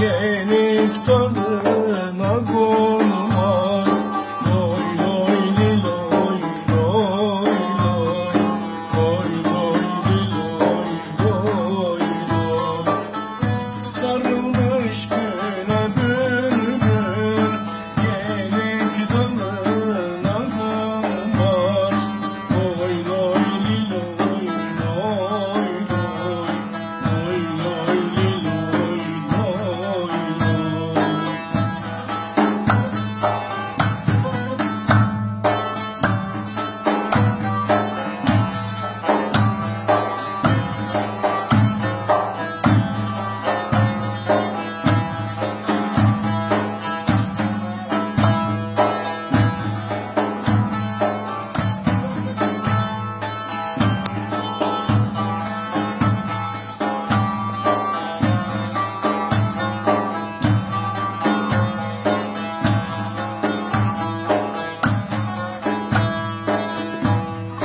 yeah.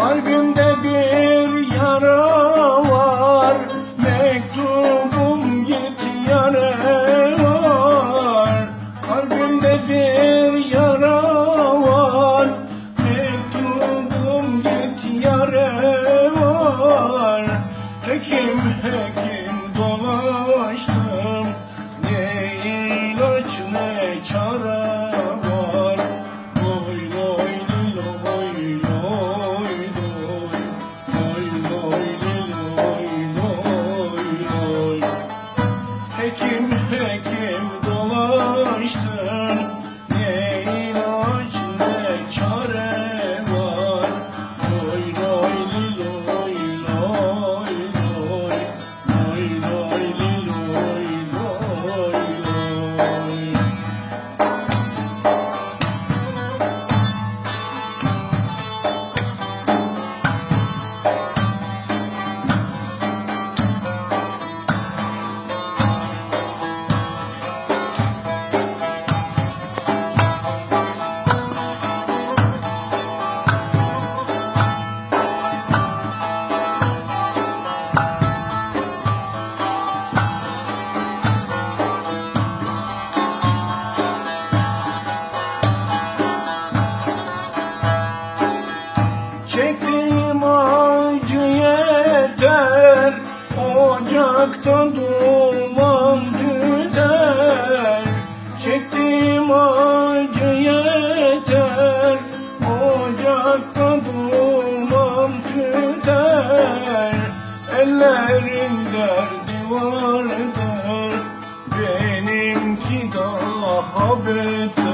Kalbim Çektiğim acı yeter. Ocakta duman tüter. Çektiğim acı yeter. Ocakta duman tüter. Ellerin derdi vardır Benimki daha beter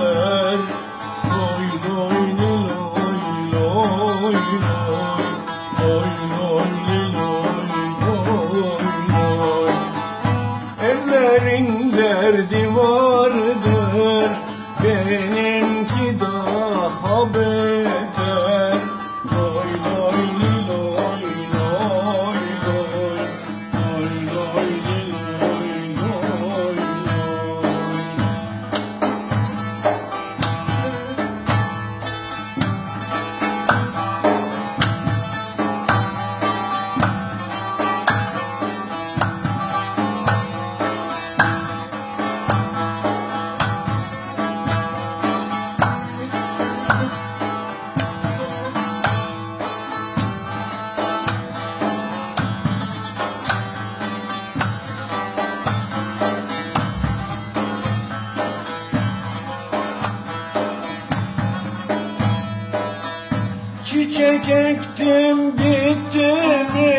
ektim bitti mi?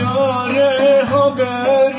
Yare haber